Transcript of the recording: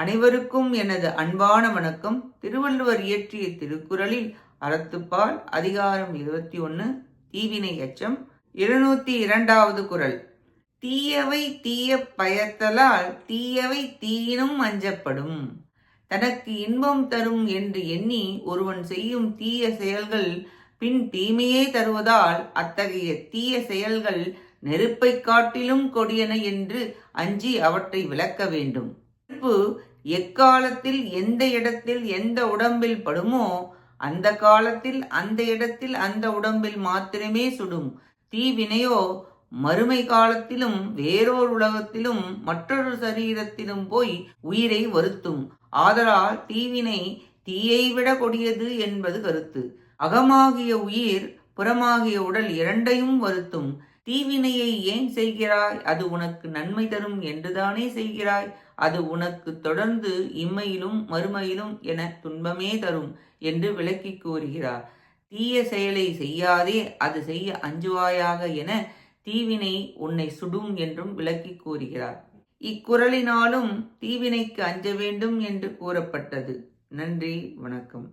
அனைவருக்கும் எனது அன்பான வணக்கம். திருவள்ளுவர் இயற்றிய திருக்குறளில் அறத்துப்பால் அதிகாரம் இருபத்தி ஒன்று தீவினை எச்சம் இருநூத்தி இரண்டாவது குறள். தீயவை தீய பயத்தலால் தீயவை தீயினும் அஞ்சப்படும். தனக்கு இன்பம் தரும் என்று எண்ணி ஒருவன் செய்யும் தீய செயல்கள் பின் தீமையே தருவதால் அத்தகைய தீய செயல்கள் நெருப்பைக் காட்டிலும் கொடியன என்று அஞ்சி அவற்றை விளக்க வேண்டும். நெருப்பு எக்காலத்தில் எந்த இடத்தில் எந்த உடம்பில் படுமோ அந்த காலத்தில் அந்த இடத்தில் அந்த உடம்பில் மாத்திரமே சுடும். தீவினையோ மறுமை காலத்திலும் வேறோர் உலகத்திலும் மற்றொரு சரீரத்திலும் போய் உயிரை வருத்தும். ஆதலால் தீவினை தீயை விட கொடியது என்பது கருத்து. அகமாகிய உயிர் புறமாகிய உடல் இரண்டையும் வருத்தும். தீவினையை ஏன் செய்கிறாய்? அது உனக்கு நன்மை தரும் என்றுதானே செய்கிறாய்? அது உனக்கு தொடர்ந்து இம்மையிலும் மறுமையிலும் என துன்பமே தரும் என்று விளக்கி கூறுகிறார். தீய செயலை செய்யாதே அது செய்ய அஞ்சுவாயாக என தீவினை உன்னை சுடும் என்றும் விளக்கி கூறுகிறார். இக்குறளினாலும் தீவினைக்கு அஞ்ச வேண்டும் என்று கூறப்பட்டது. நன்றி வணக்கம்.